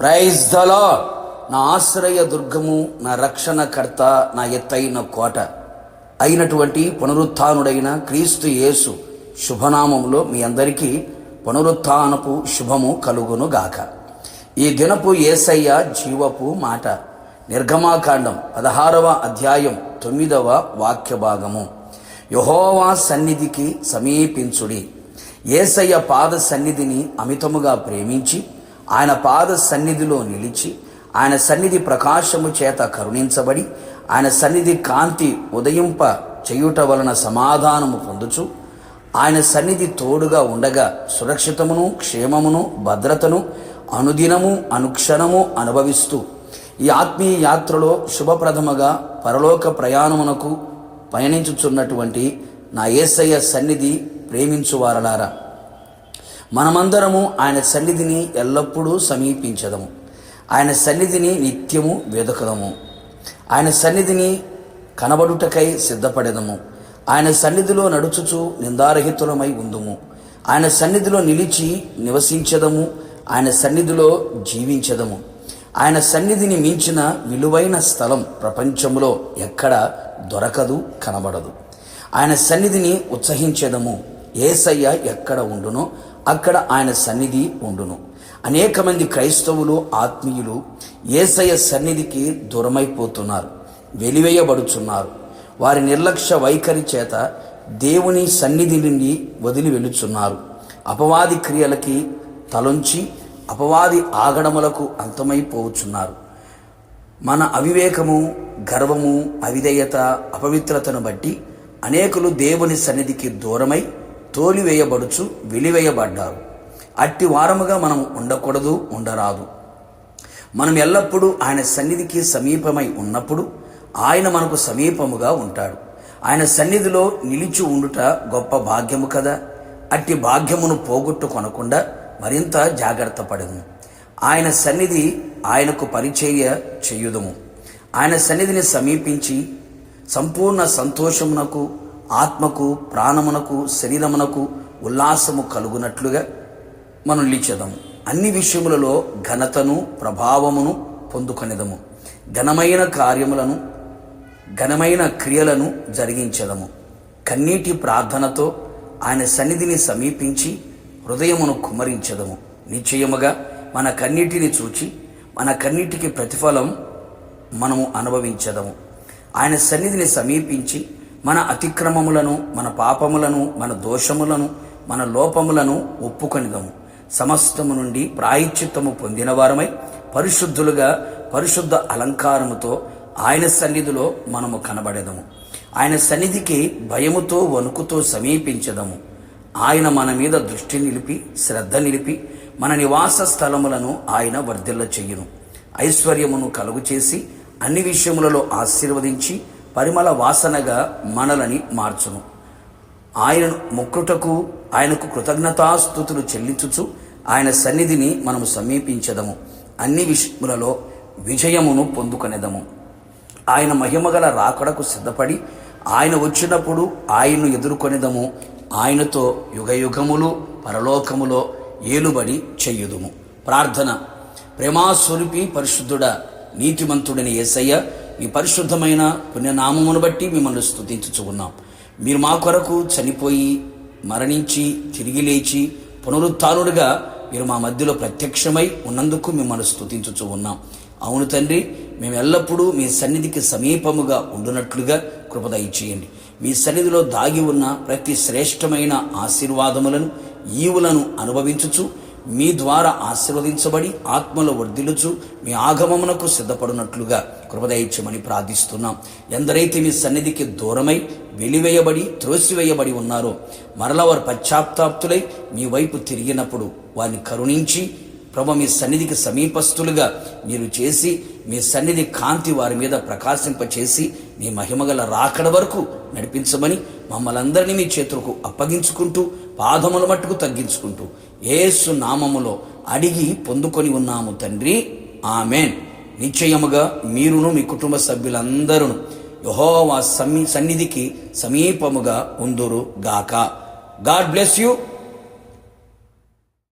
Praise దలా నా ఆశ్రయ దుర్గము నా రక్షణకర్త నా ఎత్తైన కోట. అయినటువంటి పునరుత్డైన క్రీస్తు యేసు శుభనామములో మీ అందరికీ పునరుత్నపు శుభము కలుగును గాక ఈ దినపు ఏసయ్య జీవపు మాట నిర్గమాకాండం పదహారవ అధ్యాయం తొమ్మిదవ వాక్య భాగము. యహోవా సన్నిధికి సమీపించుడి. ఏసయ్య పాద సన్నిధిని అమితముగా ప్రేమించి ఆయన పాద సన్నిధిలో నిలిచి ఆయన సన్నిధి ప్రకాశము చేత కరుణించబడి ఆయన సన్నిధి కాంతి ఉదయింప చేయుట వలన సమాధానము పొందుచు ఆయన సన్నిధి తోడుగా ఉండగా సురక్షితమును క్షేమమును భద్రతను అనుదినము అనుక్షణము అనుభవిస్తూ ఈ ఆత్మీయ యాత్రలో శుభప్రథమగా పరలోక ప్రయాణమునకు పయనించుచున్నటువంటి నా ఏసయ్య సన్నిధి ప్రేమించువారలారా. మనమందరము ఆయన సన్నిధిని ఎల్లప్పుడూ సమీపించదము. ఆయన సన్నిధిని నిత్యము వెదకదము. ఆయన సన్నిధిని కనబడుటకై సిద్ధపడదము. ఆయన సన్నిధిలో నడుచుచు నిందారహితులమై ఉందుము. ఆయన సన్నిధిలో నిలిచి నివసించదము. ఆయన సన్నిధిలో జీవించదము. ఆయన సన్నిధిని మించిన విలువైన స్థలం ప్రపంచంలో ఎక్కడ దొరకదు కనబడదు. ఆయన సన్నిధిని ఉత్సహించదము. ఏసయ్య ఎక్కడ ఉండునో అక్కడ ఆయన సన్నిధి ఉండును. అనేక మంది క్రైస్తవులు ఆత్మీయులు ఏసయ్య సన్నిధికి దూరమైపోతున్నారు వెలివేయబడుచున్నారు. వారి నిర్లక్ష్య వైఖరి చేత దేవుని సన్నిధి నుండి వదిలి వెళుచున్నారు అపవాది క్రియలకి తలొంచి అపవాది ఆగడములకు అంతమైపోవచ్చున్నారు మన అవివేకము గర్వము అవిధేయత అపవిత్రతను బట్టి అనేకులు దేవుని సన్నిధికి దూరమై తోలివేయబడుచు వెలివేయబడ్డారు. అట్టి వారముగా మనం ఉండకూడదు ఉండరాదు. మనం ఎల్లప్పుడూ ఆయన సన్నిధికి సమీపమై ఉన్నప్పుడు ఆయన మనకు సమీపముగా ఉంటాడు. ఆయన సన్నిధిలో నిలిచి ఉండుట గొప్ప భాగ్యము కదా. అట్టి భాగ్యమును పోగొట్టుకొనకుండా మరింత జాగ్రత్త పడదు ఆయన సన్నిధి ఆయనకు పరిచర్య చేయుదము. ఆయన సన్నిధిని సమీపించి సంపూర్ణ సంతోషమునకు ఆత్మకు ప్రాణమునకు శరీరమునకు ఉల్లాసము కలుగునట్లుగా మనం లీచెదము అన్ని విషయములలో ఘనతను ప్రభావమును పొందుకొనిదము. ఘనమైన కార్యములను ఘనమైన క్రియలను జరిగించదము. కన్నీటి ప్రార్థనతో ఆయన సన్నిధిని సమీపించి హృదయమును కుమరించదము. నిశ్చయముగా మన కన్నీటిని చూచి మన కన్నీటికి ప్రతిఫలం మనము అనుభవించదము. ఆయన సన్నిధిని సమీపించి మన అతిక్రమములను మన పాపములను మన దోషములను మన లోపములను ఒప్పుకొనిదము. సమస్తము నుండి ప్రాయశ్చిత్తము పొందిన వారమై పరిశుద్ధులుగా పరిశుద్ధ అలంకారముతో ఆయన సన్నిధిలో మనము కనబడేదము. ఆయన సన్నిధికి భయముతో వణుకుతో సమీపించదము. ఆయన మన మీద దృష్టి నిలిపి శ్రద్ధ నిలిపి మన నివాస స్థలములను ఆయన వర్ధిల్ల చెయ్యును ఐశ్వర్యమును కలుగు చేసి అన్ని విషయములలో ఆశీర్వదించి పరిమళ వాసనగా మనలని మార్చును. ఆయనను మొక్కుటకు ఆయనకు కృతజ్ఞతాస్థుతులు చెల్లించుచు ఆయన సన్నిధిని మనము సమీపించదము. అన్ని విషయములలో విజయమును పొందుకొనేదము. ఆయన మహిమగల రాకడకు సిద్ధపడి ఆయన వచ్చినప్పుడు ఆయన్ను ఎదుర్కొనేదము. ఆయనతో యుగయుగములు పరలోకములో ఏలుబడి చెయ్యుదుము ప్రార్థన. ప్రేమాస్వరూపి పరిశుద్ధుడ నీతిమంతుడని ఏసయ్య మీ పరిశుద్ధమైన పుణ్యనామమును బట్టి మిమ్మల్ని స్థుతించుచు ఉన్నాం మీరు మా కొరకు చనిపోయి మరణించి తిరిగి లేచి పునరుత్డుగా మీరు మా మధ్యలో ప్రత్యక్షమై ఉన్నందుకు మిమ్మల్ని స్థుతించుచు ఉన్నాం అవును తండ్రి మేము ఎల్లప్పుడూ మీ సన్నిధికి సమీపముగా ఉండునట్లుగా కృపదయ చేయండి మీ సన్నిధిలో దాగి ఉన్న ప్రతి శ్రేష్టమైన ఆశీర్వాదములను ఈవులను అనుభవించుచు మీ ద్వారా ఆశీర్వదించబడి ఆత్మలో వర్ధిలుచు మీ ఆగమమునకు సిద్ధపడినట్లుగా కృపదయించమని ప్రార్థిస్తున్నాం. ఎందరైతే మీ సన్నిధికి దూరమై వెలివేయబడి త్రోసివేయబడి ఉన్నారో మరల వారు పశ్చాత్తాప్తులై మీ వైపు తిరిగినప్పుడు వారిని కరుణించి ప్రభు మీ సన్నిధికి సమీపస్తులుగా మీరు చేసి మీ సన్నిధి కాంతి వారి మీద ప్రకాశింపచేసి మీ మహిమగల రాకడ వరకు నడిపించమని మమ్మల్ అందరినీ మీ చేతులకు అప్పగించుకుంటూ పాదముల మట్టుకు తగ్గించుకుంటూ ఏసు నామములో అడిగి పొందుకొని ఉన్నాము తండ్రి. ఆమెన్. నిశ్చయముగా మీరును మీ కుటుంబ సభ్యులందరూ యహోవా సన్నిధికి సమీపముగా ఉందురు గాక గాడ్ బ్లెస్ యూ.